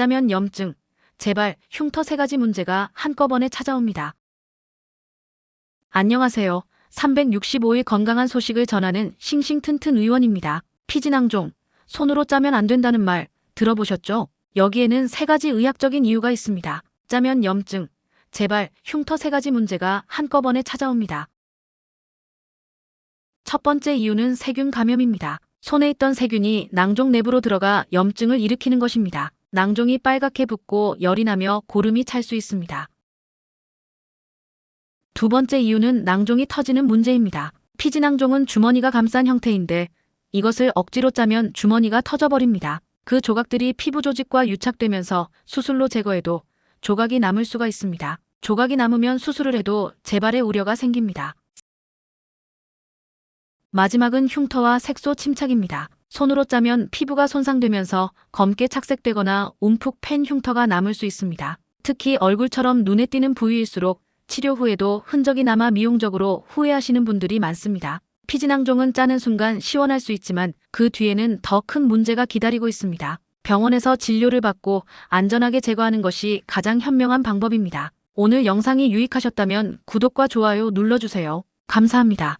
짜면 염증, 재발, 흉터 세 가지 문제가 한꺼번에 찾아옵니다. 안녕하세요. 365일 건강한 소식을 전하는 싱싱튼튼 의원입니다. 피지낭종, 손으로 짜면 안 된다는 말 들어보셨죠? 여기에는 세 가지 의학적인 이유가 있습니다. 짜면 염증, 재발, 흉터 세 가지 문제가 한꺼번에 찾아옵니다. 첫 번째 이유는 세균 감염입니다. 손에 있던 세균이 낭종 내부로 들어가 염증을 일으키는 것입니다. 낭종이 빨갛게 붓고 열이 나며 고름이 찰 수 있습니다. 두 번째 이유는 낭종이 터지는 문제입니다. 피지낭종은 주머니가 감싼 형태인데 이것을 억지로 짜면 주머니가 터져버립니다. 그 조각들이 피부 조직과 유착되면서 수술로 제거해도 조각이 남을 수가 있습니다. 조각이 남으면 수술을 해도 재발의 우려가 생깁니다. 마지막은 흉터와 색소 침착입니다. 손으로 짜면 피부가 손상되면서 검게 착색되거나 움푹 팬 흉터가 남을 수 있습니다. 특히 얼굴처럼 눈에 띄는 부위일수록 치료 후에도 흔적이 남아 미용적으로 후회하시는 분들이 많습니다. 피지낭종은 짜는 순간 시원할 수 있지만 그 뒤에는 더 큰 문제가 기다리고 있습니다. 병원에서 진료를 받고 안전하게 제거하는 것이 가장 현명한 방법입니다. 오늘 영상이 유익하셨다면 구독과 좋아요 눌러주세요. 감사합니다.